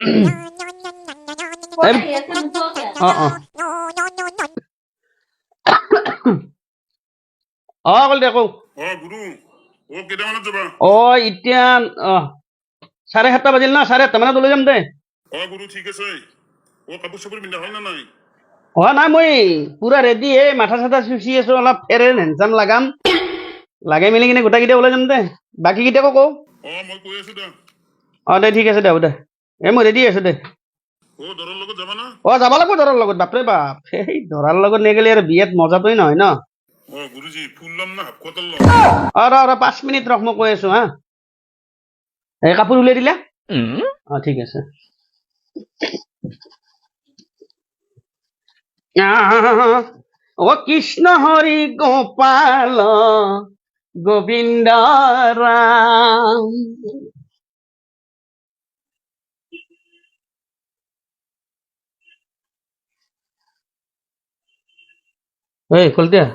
অ call দে কৌ অ এতিয়া অ চাৰে সাতটা বাজিল না চাৰে আঠটা মানত ওলাই যাম দে অ নাই মই পুৰা ৰেডি এই মাথা চাথা চুচি আছো অলপ ফেৰেন হেনচাম লাগাম লাগাই মেলি কিনে গোটেইকেইটা ওলাই যাম দে বাকীকেইটাকো কওঁ অ কৈ আছো দে অ দে ঠিক আছে দে হ'ব দে এই মই ৰেডি আছো দে। অ দৰৰ যাবা না? যাব লাগিব দৰাৰ লগত বাপৰে বাপ। সেই দৰাৰ লগত নেগেলি আৰু বিয়াত মজাটোৱে নহয় ন? অ ৰ ৰ পাঁচ মিনিট ৰখ মই কৈ আছো হা। এই কাপোৰ উলিয়াই দিলা? অ ঠিক আছে। অ কৃষ্ণ হৰি গোপাল গোবিন্দ ৰাম। এই কলতিয়া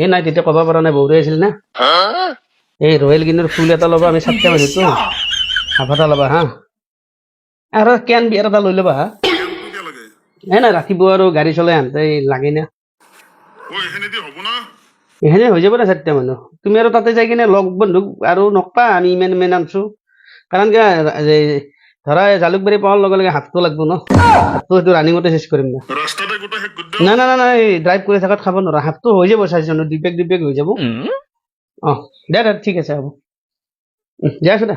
এই নাই, তেতিয়া ক'ব পৰা নাই বৌৰে আছিল না। এই ৰয়েল গ্ৰীণৰ ফুল এটা ল'বা, আমি চাৰিটা মানুহতো হাফ এটা ল'বা, হা। আৰু কেন বিয়াৰ এটা লৈ ল'বা, হা। কিয় এই নাই ৰাতিপুৱা আৰু, গাড়ী চলাই আনতে লাগে না না। এইখিনি হৈ যাব দে চাৰিটা মানুহ তুমি আৰু তাতে যাই কিনে লগ বন্ধুক আৰু নকপা আমি ইমান ইমান আনছো। কাৰণ কি এই ধৰা এই জালুকবাৰী পোৱাৰ লগে লগে হাতটো লাগব ন? হাতটো সেইটো ৰানিঙতে চেষ্টা কৰিম না কৰি দিওঁ নাই নাই নাই নাই ড্ৰাইভ কৰি থকাত খাব নোৱাৰা। হাফটো হৈ যাব দুই পেক দুই পেক হৈ যাব। অ দে দে ঠিক আছে হ'ব। উম, যাই আছো দে।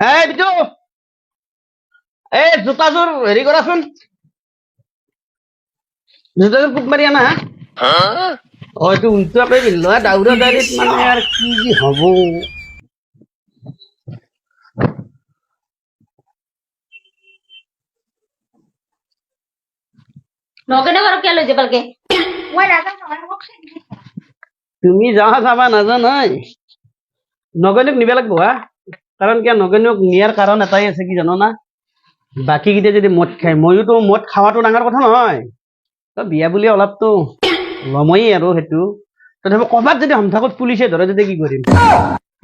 এই বিজু এই জোতাযোৰ হেৰি কৰাচোন। জোতাযোৰ পোক মাৰি আনা অ এইটো উল্টাকে পিন্ধলো দাউৰা দাউৰিত মানে আৰু কি যে হ'ব? তুমি যাৱা যাবা নাজানাই। নগেনক নিব লাগিব হা? কাৰণ কিয় নগেনক নিয়াৰ কাৰণ এটাই আছে কি জানো না বাকী কেইটা যদি মদ খায় ময়োতো মদ খাৱাটো ডাঙৰ কথা নহয়। তই বিয়া বুলি অলপতো লময়েই আৰু সেইটো। তথাপি ক'ৰবাত যদি সন্থাকত পুলিচে ধৰে তেতিয়া কি কৰিম?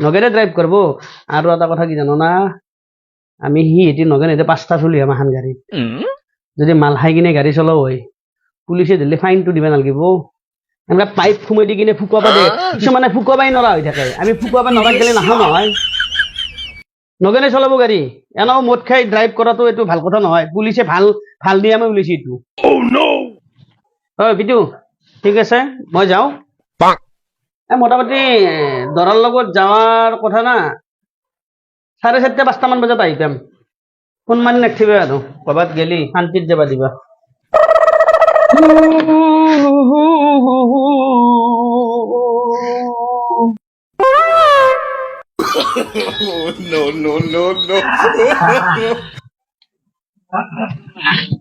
নগেনে ড্ৰাইভ কৰিব। আৰু এটা কথা কি জানো না আমি সি এটি নগেন এতিয়া পাঁচটা চলি আমাৰ গাড়ীত। যদি মাল খাই কিনে গাড়ী চলাও হয় পুলিচে ধৰিলে ফাইনটো দিব নালাগিব। এনেকুৱা পাইপ সোমাই দি কিনে ফুকুৱাব দিয়ে কিছুমানে ফুকুৱাবাই নৰা হৈ থাকে। আমি ফুকুৱাব নৰা গেলে নাখাওঁ নহয়। নগেনে চলাব গাড়ী। এনেও মদ খাই ড্ৰাইভ কৰাটো এইটো ভালো কথা নহয়। পুলিচে ভালো ভালো নিয়মে উলিয়াইছে এইটো। হয় বিটু ঠিক আছে মই যাওঁ। এ মোটামুটি দৰাৰ লগত যোৱাৰ কথা না চাৰে চাৰিটা পাঁচটামান বজাত আহি পাম। ফোন মাৰি নাথাকিবা আৰু ক'ৰবাত গেলি শান্তিত যাবা দিবা। No no no no.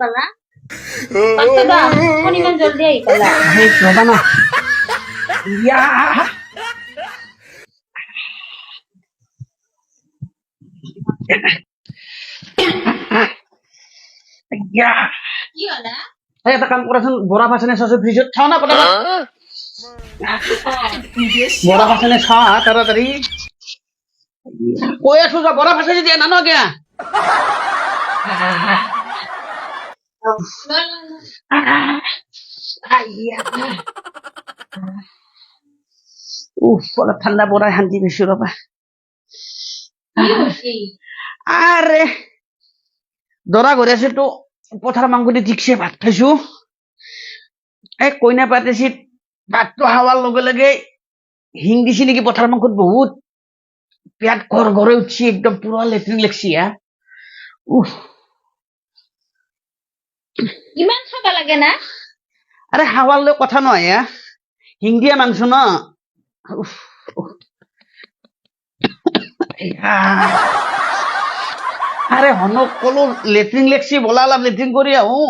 পালা। জলদি পালা। এই এটা কাম কৰাচোন বৰা ফাচনে চাচোন ফ্ৰিজত চাওঁ না পটাপট বৰা ফাচনে চা তাড়াতাড়ি কৈ আছো যা বৰা ফাচনে দিয়া নানো কিয়া উফ অলপ ঠাণ্ডা বৰাই শান্তি পাইছো ৰবা আৰে দৰা ঘৰে আছেতো পথাৰ মাংস দি ঠিকছে ভাত খাইছো? এই কইনা পাতিছিল ভাতটো খাৱাৰ লগে লগে হিং দিছে নেকি পথাৰ মাংসত বহুত। পেট ঘৰ ঘৰে উঠছি, একদম পুৰা লেট্ৰিন লাগছি, হা। উফ। ইমান খাব লাগে না? আরে হাওয়ার লোক কথা নয় হ্যাঁ হিন্দিয়া মাংস না? আরে হন কলো লেট্রিন লেখছি বলালাম লেট্রিন করি আহো।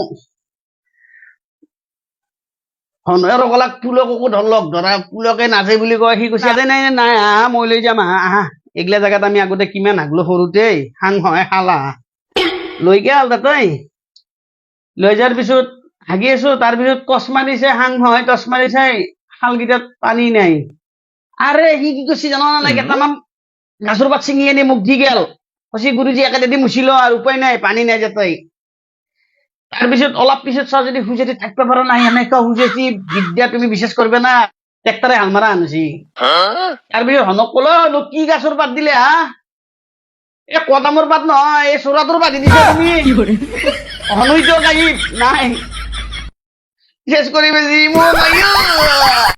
হনয়ের গলাক পুলক ওকো ধরলক ধরা পুলকে নাচে বুলি কয় সি কে নাই নাই আহ মই লৈ যাম আহা আহা। এগুলা জায়গাতে আমি আগতে কিমান আগলো সরুতেই হাং হয় হালা। লৈকে গেল তাতেই লৈ যোৱাৰ পিছত হাগি আছো তাৰপিছত টচ মাৰিছে হাং হয় টচ মাৰিছে শালকেইটাত পানী নাই। আৰে সি কি কৰিছে জানো না নাই কেইটামান গাছৰ পাত ছিঙি আনি মোক দি গেল। কৈছে গুৰুজী একেবাৰে দি মুচি ল আৰু উপায় নাই পানী নাই যাতে তাৰপিছত অলপ পিছত চাওঁ যদি খুঁজে থাকিব পাৰা নাই এনেকুৱা খুঁজেছি বিদ্যা তুমি বিশ্বাস কৰিবা না ট্ৰেক্টৰে হাল মাৰা আনিছি। তাৰপিছত হনক কলো "অ, কি গাছৰ পাত দিলে হা? এই কদামৰ পাত নহয় এই চোৰাটোৰ পাত দিছা তুমি। হনুইতো গাই নাই শেষ করিবে আইও।